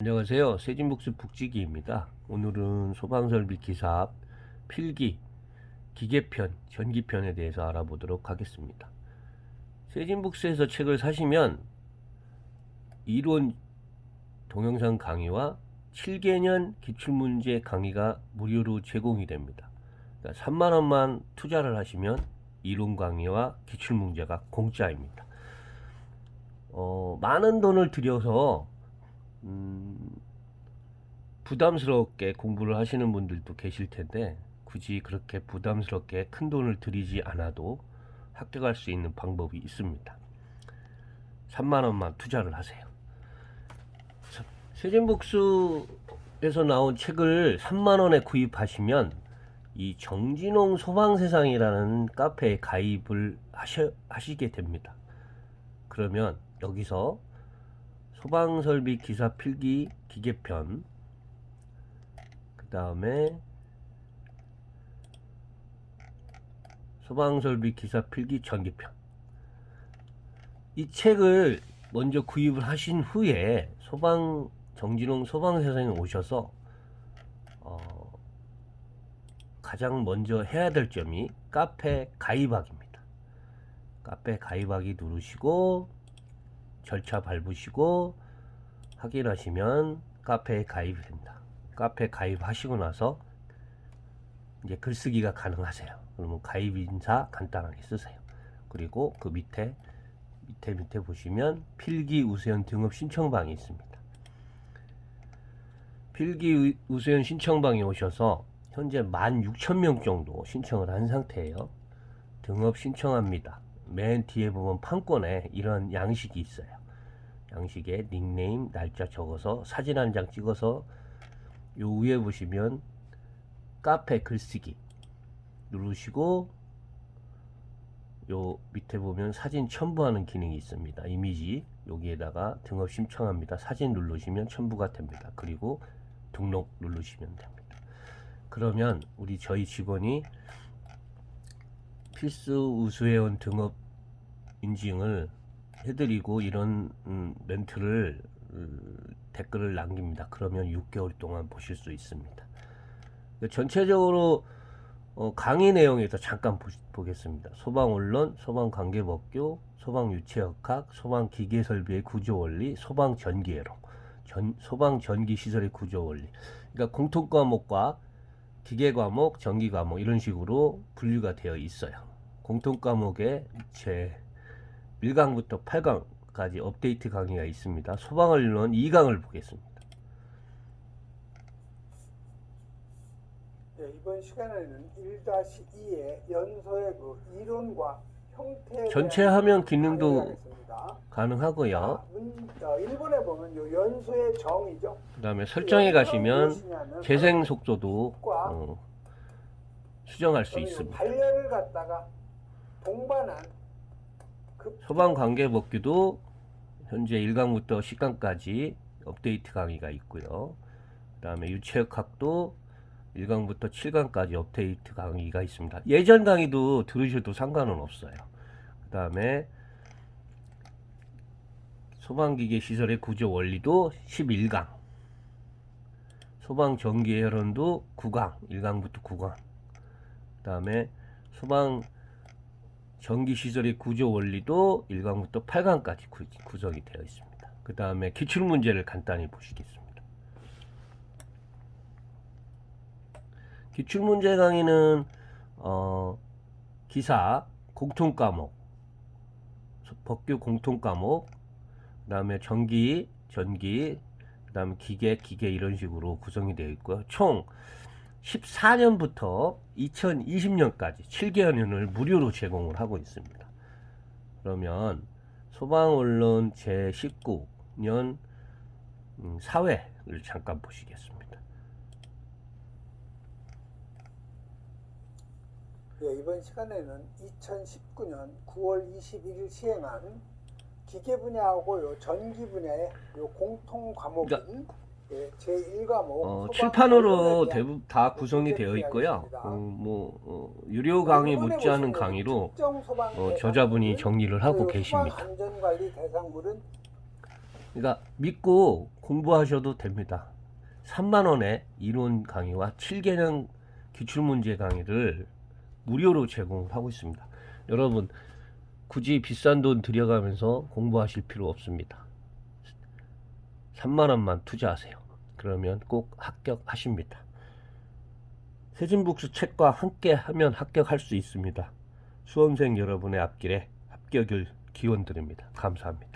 안녕하세요. 세진복수 북지기입니다. 오늘은 소방설비 기사업 필기 기계편, 전기편에 대해서 알아보도록 하겠습니다. 세진북스에서 책을 사시면 이론 동영상 강의와 7개년 기출문제 강의가 무료로 제공이 됩니다. 그러니까 3만 원만 투자를 하시면 이론 강의와 기출문제가 공짜입니다. 어, 많은 돈을 들여서 음, 부담스럽게 공부를 하시는 분들도 계실 텐데 굳이 그렇게 부담스럽게 큰 돈을 들이지 않아도 합격할 수 있는 방법이 있습니다. 3만 원만 투자를 하세요. 자, 세진복수에서 나온 책을 3만 원에 구입하시면 이 정진홍 소방세상이라는 카페에 가입을 하셔, 하시게 됩니다. 그러면 여기서 소방설비 기사 필기 기계편 그 다음에 소방설비 기사 필기 전기편 이 책을 먼저 구입을 하신 후에 소방 정진홍 소방세상에 오셔서 어, 가장 먼저 해야 될 점이 카페 가입하기입니다. 카페 가입하기 누르시고 절차 밟으시고 확인하시면 카페에 가입이 됩니다. 카페 가입하시고 나서 이제 글쓰기가 가능하세요. 그러면 가입 인사 간단하게 쓰세요. 그리고 그 밑에 밑에 밑에 보시면 필기 우수연 등업 신청방이 있습니다. 필기 우- 우수연 신청방에 오셔서 현재 16,000명 정도 신청을 한 상태예요. 등업 신청합니다. 맨 뒤에 보면 판권에 이런 양식이 있어요. 양식에 닉네임, 날짜 적어서 사진 한 장 찍어서 요 위에 보시면 카페 글쓰기 누르시고 요 밑에 보면 사진 첨부하는 기능이 있습니다. 이미지 여기에다가 등업 신청합니다. 사진 누르시면 첨부가 됩니다. 그리고 등록 누르시면 됩니다. 그러면 우리 저희 직원이 필수 우수회원 등업 인증을 해드리고 이런 음, 멘트를 음, 댓글을 남깁니다. 그러면 6개월 동안 보실 수 있습니다. 전체적으로 어, 강의 내용에서 잠깐 보, 겠습니다 소방 언론, 소방 관계법규, 소방 유체역학, 소방 기계 설비의 구조 원리, 소방 전기회로, 전, 소방 전기 시설의 구조 원리. 그러니까 공통 과목과 기계 과목, 전기 과목 이런 식으로 분류가 되어 있어요. 공통 과목에 제 1강부터 8강까지 업데이트 강의가 있습니다. 소방 언론 2강을 보겠습니다. 네, 이번 시간에는 1-2의 연소의 그 이론과 형태에 전체 화면 기능도. 가능하고요. 어, 1번에 보면 요 연소의 정의죠. 그 다음에 설정에 가시면 재생 속도도 어, 수정할 수 있습니다. 동반한 그 소방 관계 법규도 현재 1강부터 10강까지 업데이트 강의가 있고요. 그 다음에 유체역학도 1강부터 7강까지 업데이트 강의가 있습니다. 예전 강의도 들으셔도 상관은 없어요. 그 다음에 소방기계 시설의 구조 원리도 11강. 소방 전기 혈원도 9강, 1강부터 9강. 그 다음에 소방 전기 시설의 구조 원리도 1강부터 8강까지 구, 구성이 되어 있습니다. 그 다음에 기출 문제를 간단히 보시겠습니다. 기출 문제 강의는 어, 기사 공통 과목, 법규 공통 과목, 그다음에 전기, 전기, 그다음에 기계, 기계 이런 식으로 구성이 되어 있고요. 총 14년부터 2020년까지 7개년을 무료로 제공을 하고 있습니다. 그러면 소방언론 제19년 음, 사회를 잠깐 보시겠습니다. 예, 이번 시간에는 2019년 9월 21일 시행한 기계 분야하고 요 전기 분야의 요 공통 과목인 예, 제1과목 어, 칠판으로 대부분 다 구성이 되어 있고요. 어, 뭐 어, 유료 강의 못지 않은 강의로 어, 저자분이 정리를 하고 계십니다. 그러니까 믿고 공부하셔도 됩니다. 3만 원에 이론 강의와 7개년 기출문제 강의를 무료로 제공을 하고 있습니다. 여러분 굳이 비싼 돈 들여가면서 공부하실 필요 없습니다. 3만 원만 투자하세요. 그러면 꼭 합격하십니다. 세진북스 책과 함께 하면 합격할 수 있습니다. 수험생 여러분의 앞길에 합격을 기원 드립니다. 감사합니다.